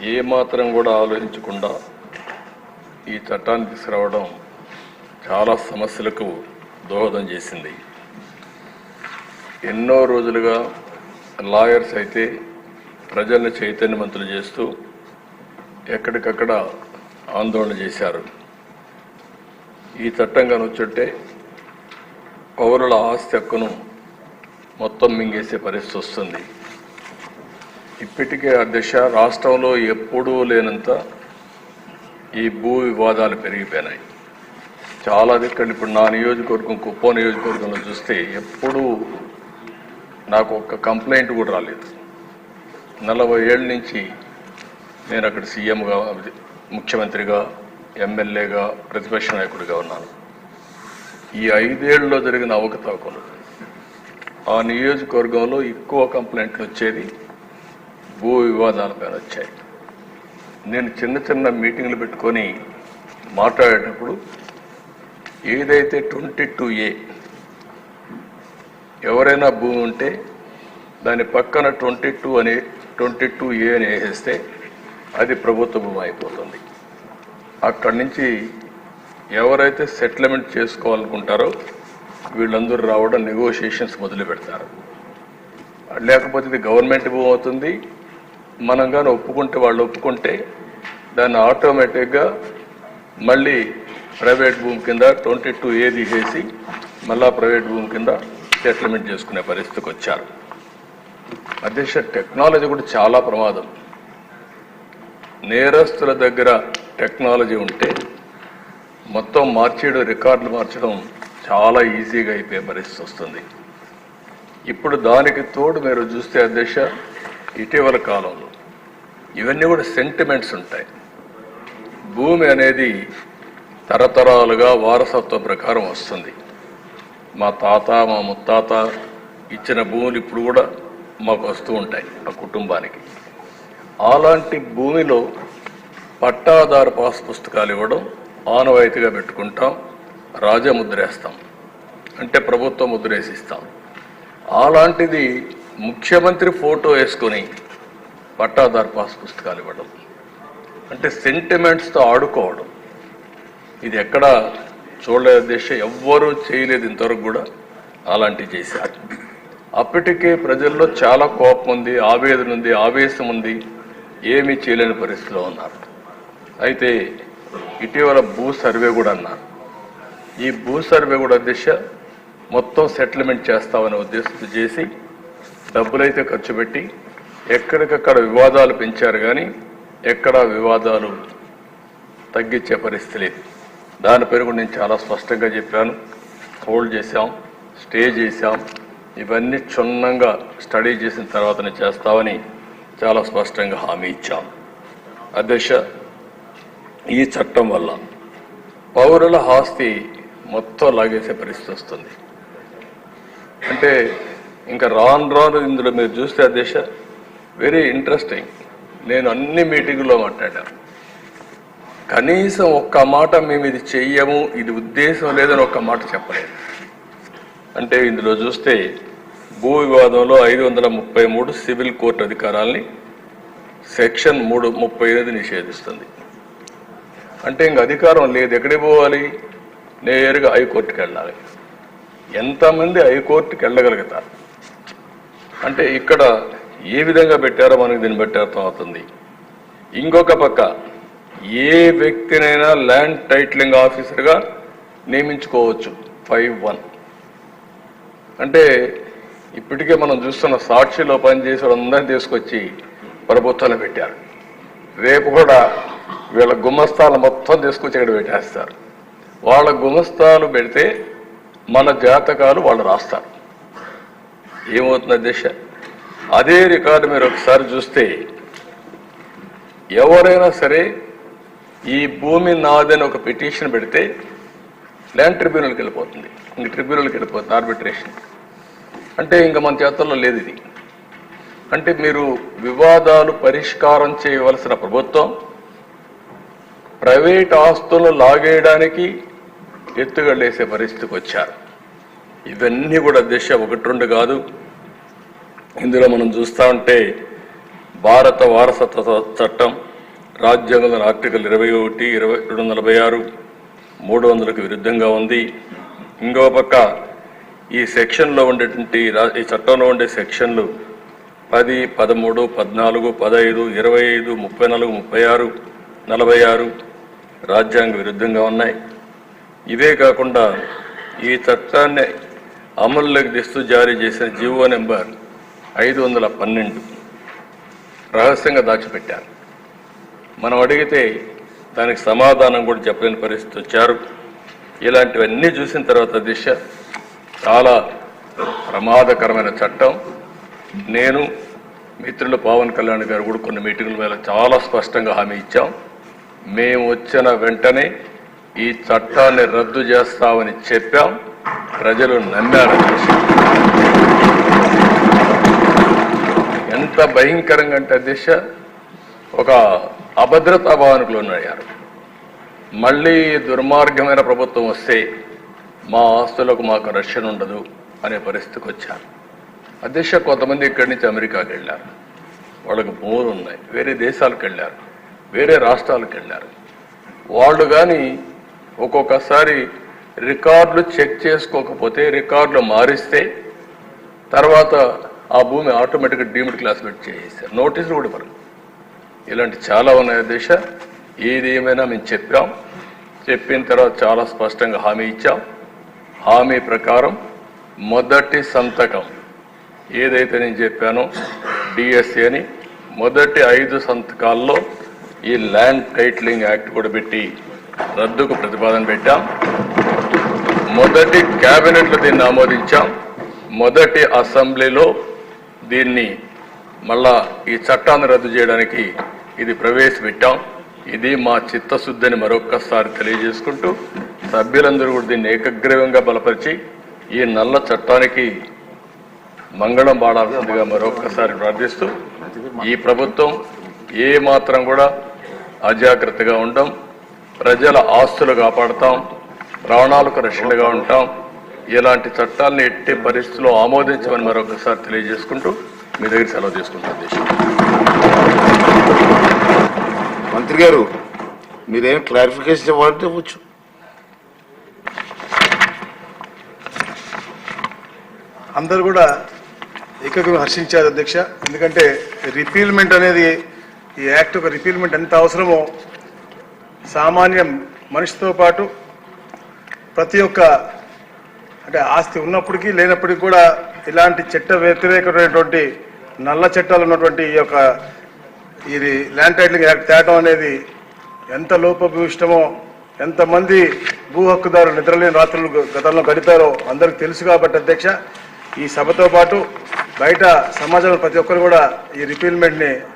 ఏమాత్రం కూడా ఆలోచించకుండా ఈ చట్టాన్ని తీసుకురావడం చాలా సమస్యలకు దోహదం చేసింది. ఎన్నో రోజులుగా లాయర్స్ అయితే ప్రజల్ని చైతన్యవంతులు చేస్తూ ఎక్కడికక్కడ ఆందోళన చేశారు. ఈ చట్టం కనొచ్చుంటే పౌరుల ఆస్తి హక్కును మొత్తం మింగేసే పరిస్థితి వస్తుంది. ఇప్పటికే ఆ దిశ రాష్ట్రంలో ఎప్పుడూ లేనంత ఈ భూ వివాదాలు పెరిగిపోయినాయి. చాలా దిక్కలు ఇప్పుడు నా నియోజకవర్గం కుప్పం నియోజకవర్గంలో చూస్తే ఎప్పుడూ నాకు ఒక్క కంప్లైంట్ కూడా రాలేదు. నలభై ఏళ్ళ నుంచి నేను అక్కడ సీఎంగా ముఖ్యమంత్రిగా ఎమ్మెల్యేగా ప్రతిపక్ష నాయకుడిగా ఉన్నాను. ఈ ఐదేళ్ళలో జరిగిన అవకతవకలు ఆ నియోజకవర్గంలో ఎక్కువ కంప్లైంట్లు వచ్చేది భూ వివాదాలపైన వచ్చాయి. నేను చిన్న చిన్న మీటింగ్లు పెట్టుకొని మాట్లాడేటప్పుడు ఏదైతే ట్వంటీ టూ ఏ ఎవరైనా భూమి ఉంటే దాని పక్కన ట్వంటీ టూ అనే ట్వంటీ టూ ఏ అని వేసేస్తే అది ప్రభుత్వ భూమి అయిపోతుంది. అక్కడి నుంచి ఎవరైతే సెటిల్మెంట్ చేసుకోవాలనుకుంటారో వీళ్ళందరూ రావడం నెగోషియేషన్స్ మొదలు పెడతారు లేకపోతే ఇది గవర్నమెంట్ భూమి అవుతుంది మనం కానీ ఒప్పుకుంటే వాళ్ళు ఒప్పుకుంటే దాన్ని ఆటోమేటిక్గా మళ్ళీ ప్రైవేట్ భూమి కింద ట్వంటీ టూ ఏ తీసేసి మళ్ళా ప్రైవేట్ భూమి కింద సెటిల్మెంట్ చేసుకునే పరిస్థితికి వచ్చారు. అధ్యక్ష టెక్నాలజీ కూడా చాలా ప్రమాదం. నేరస్తుల దగ్గర టెక్నాలజీ ఉంటే మొత్తం మార్చేయడం రికార్డులు మార్చడం చాలా ఈజీగా అయిపోయే పరిస్థితి వస్తుంది. ఇప్పుడు దానికి తోడు మీరు చూస్తే అధ్యక్ష ఇటీవల కాలంలో ఇవన్నీ కూడా సెంటిమెంట్స్ ఉంటాయి. భూమి అనేది తరతరాలుగా వారసత్వ ప్రకారం వస్తుంది. మా తాత మా ముత్తాత ఇచ్చిన భూములు ఇప్పుడు కూడా మాకు వస్తూ ఉంటాయి ఆ కుటుంబానికి. అలాంటి భూమిలో పట్టాదారు పాస్ పుస్తకాలు ఇవ్వడం ఆనవాయితీగా పెట్టుకుంటాం రాజముద్రేస్తాం అంటే ప్రభుత్వ ముద్రేసిస్తాం అలాంటిది ముఖ్యమంత్రి ఫోటో వేసుకొని పట్టాదారు పాస్ పుస్తకాలు ఇవ్వడం. అంటే సెంటిమెంట్స్తో ఆడుకోవడం. ఇది ఎక్కడ చూడలేదు దేశం ఎవ్వరూ చేయలేదు ఇంతవరకు కూడా అలాంటివి చేశారు. అప్పటికే ప్రజల్లో చాలా కోపం ఉంది ఆవేదన ఉంది ఆవేశం ఉంది. ఏమీ చేయలేని పరిస్థితిలో ఉన్నారు. అయితే ఇటీవల భూ సర్వే కూడా అన్నారు. ఈ భూ సర్వే కూడా దిశ మొత్తం సెటిల్మెంట్ చేస్తామనే ఉద్దేశంతో చేసి డబ్బులైతే ఖర్చు పెట్టి ఎక్కడికక్కడ వివాదాలు పెంచారు కానీ ఎక్కడా వివాదాలు తగ్గించే పరిస్థితి లేదు. దాని పేరు కూడా నేను చాలా స్పష్టంగా చెప్పాను. హోల్డ్ చేశాం స్టే చేశాం. ఇవన్నీ క్షుణ్ణంగా స్టడీ చేసిన తర్వాతనే చేస్తామని చాలా స్పష్టంగా హామీ ఇచ్చాం. అధ్యక్ష ఈ చట్టం వల్ల పౌరుల ఆస్తి మొత్తం లాగేసే పరిస్థితి వస్తుంది. అంటే ఇంకా రాను రాను ఇందులో మీరు చూస్తే అధ్యక్ష వెరీ ఇంట్రెస్టింగ్ నేను అన్ని మీటింగుల్లో మాట్లాడాను. కనీసం ఒక్క మాట మేము ఇది చెయ్యము ఇది ఉద్దేశం లేదని ఒక్క మాట చెప్పలేదు. అంటే ఇందులో చూస్తే భూ వివాదంలో ఐదు వందల ముప్పై మూడు సివిల్ కోర్టు అధికారాల్ని సెక్షన్ మూడు ముప్పై ఎనిమిది నిషేధిస్తుంది. అంటే ఇంక అధికారం లేదు. ఎక్కడికి పోవాలి? నేరుగా హైకోర్టుకి వెళ్ళాలి. ఎంతమంది హైకోర్టుకి వెళ్ళగలుగుతారు? అంటే ఇక్కడ ఏ విధంగా పెట్టారో మనకి దీన్ని బట్టి అర్థమవుతుంది. ఇంకొక పక్క ఏ వ్యక్తినైనా ల్యాండ్ టైటిలింగ్ ఆఫీసర్గా నియమించుకోవచ్చు. Five one. అంటే ఇప్పటికే మనం చూస్తున్న సాక్షిలో పనిచేసే వాళ్ళందరినీ తీసుకొచ్చి ప్రభుత్వాన్ని పెట్టారు. రేపు కూడా వీళ్ళ గుమస్తాలు మొత్తం తీసుకొచ్చి ఇక్కడ పెట్టేస్తారు. వాళ్ళ గుమస్తాలు పెడితే మన జాతకాలు వాళ్ళు రాస్తారు. ఏమవుతుంది దిశ అదే రికార్డు మీరు ఒకసారి చూస్తే ఎవరైనా సరే ఈ భూమి నాదని ఒక పిటిషన్ పెడితే ల్యాండ్ ట్రిబ్యునల్కి వెళ్ళిపోతుంది. ఇంక ట్రిబ్యునల్కి వెళ్ళిపోతుంది ఆర్బిట్రేషన్. అంటే ఇంకా మన చేతుల్లో లేదు ఇది. అంటే మీరు వివాదాలు పరిష్కారం చేయవలసిన ప్రభుత్వం ప్రైవేట్ ఆస్తులను లాగేయడానికి ఎత్తుగడేసే పరిస్థితికి వచ్చారు. ఇవన్నీ కూడా దిశ ఒకటి రెండు కాదు. ఇందులో మనం చూస్తా ఉంటే భారత వారసత్వ చట్టం రాజ్యాంగంలోని ఆర్టికల్ ఇరవై ఒకటి ఇరవై రెండు నలభై ఆరు మూడు వందలకు విరుద్ధంగా ఉంది. ఇంకో పక్క ఈ సెక్షన్లో ఉండేటువంటి ఈ చట్టంలో ఉండే సెక్షన్లు పది పదమూడు పద్నాలుగు పదహైదు ఇరవై ఐదు ముప్పై నాలుగు ముప్పై ఆరు నలభై ఆరు రాజ్యాంగ విరుద్ధంగా ఉన్నాయి. ఇవే కాకుండా ఈ చట్టాన్ని అమల్లోకి తెస్తూ జారీ చేసిన జీవో నెంబర్ ఐదు వందల పన్నెండు రహస్యంగా దాచిపెట్టారు. మనం అడిగితే దానికి సమాధానం కూడా చెప్పలేని పరిస్థితి వచ్చారు. ఇలాంటివన్నీ చూసిన తర్వాత దిశ చాలా ప్రమాదకరమైన చట్టం. నేను మిత్రులు పవన్ కళ్యాణ్ గారు కూడా కొన్ని మీటింగుల మీద చాలా స్పష్టంగా హామీ ఇచ్చాం. మేము వచ్చిన వెంటనే ఈ చట్టాన్ని రద్దు చేస్తామని చెప్పాం. ప్రజలు నమ్మారు ఎంత భయంకరంగా అంటే దిశ ఒక అభద్రతా భావనకు లోనయ్యారు మళ్ళీ దుర్మార్గమైన ప్రభుత్వం వస్తే మా ఆస్తులకు మాకు రక్షణ ఉండదు అనే పరిస్థితికి వచ్చారు. అధ్యక్ష కొంతమంది ఇక్కడి నుంచి అమెరికాకి వెళ్ళారు. వాళ్ళకి మూడు ఉన్నాయి. వేరే దేశాలకు వెళ్ళారు. వేరే రాష్ట్రాలకు వెళ్ళారు. వాళ్ళు కానీ ఒక్కొక్కసారి రికార్డులు చెక్ చేసుకోకపోతే రికార్డులు మారిస్తే తర్వాత ఆ భూమి ఆటోమేటిక్గా డీమ్డ్ క్లాస్మేట్ చేసేసారు నోటీసులు కూడా ఇవ్వరు. ఇలాంటి చాలా ఉన్నాయి దేశ. ఏది ఏమైనా మేము చెప్పాం. చెప్పిన తర్వాత చాలా స్పష్టంగా హామీ ఇచ్చాం. హామీ ప్రకారం మొదటి సంతకం ఏదైతే నేను చెప్పానో డిఎస్సి అని మొదటి ఐదు సంతకాల్లో ఈ ల్యాండ్ టైటిలింగ్ యాక్ట్ కూడా పెట్టి రద్దుకు ప్రతిపాదన పెట్టాం. మొదటి క్యాబినెట్లో దీన్ని ఆమోదించాం. మొదటి అసెంబ్లీలో దీన్ని మళ్ళా ఈ చట్టాన్ని రద్దు చేయడానికి ఇది ప్రవేశపెట్టాం. ఇది మా చిత్తశుద్ధిని మరొక్కసారి తెలియజేసుకుంటూ సభ్యులందరూ కూడా దీన్ని ఏకగ్రీవంగా బలపరిచి ఈ నల్ల చట్టానికి మంగళం పాడాల్సిందిగా మరొక్కసారి ప్రార్థిస్తూ ఈ ప్రభుత్వం ఏ మాత్రం కూడా అజాగ్రత్తగా ఉండం. ప్రజల ఆస్తులు కాపాడుతాం. ప్రాణాలకు రక్షణగా ఉంటాం. ఇలాంటి చట్టాలను ఎట్టి పరిస్థితుల్లో ఆమోదించమని మరొకసారి తెలియజేసుకుంటూ మీ దగ్గర సెలవు తీసుకుంటాను మంత్రి గారు మీరేం క్లారిఫికేషన్ ఇవ్వాలంటే ఇవ్వచ్చు. అందరూ కూడా ఏకగ్రీవం హర్షించారు అధ్యక్ష. ఎందుకంటే రిపీల్మెంట్ అనేది ఈ యాక్ట్ ఒక రిపీల్మెంట్ ఎంత అవసరమో సామాన్య మనిషితో పాటు ప్రతి ఒక్క అంటే ఆస్తి ఉన్నప్పటికీ లేనప్పటికీ కూడా ఇలాంటి చట్ట వ్యతిరేకమైనటువంటి నల్ల చట్టాలు ఉన్నటువంటి ఈ యొక్క ఇది ల్యాండ్ టైటిలింగ్ యాక్ట్ తేటం అనేది ఎంత లోపభూయిష్టమో ఎంతమంది భూ హక్కుదారులు నిద్రలేని రాత్రులు గతంలో గడిపారో అందరికి తెలుసు కాబట్టి అధ్యక్ష ఈ సభతో పాటు బయట సమాజంలో ప్రతి ఒక్కరు కూడా ఈ రిపీల్మెంట్ని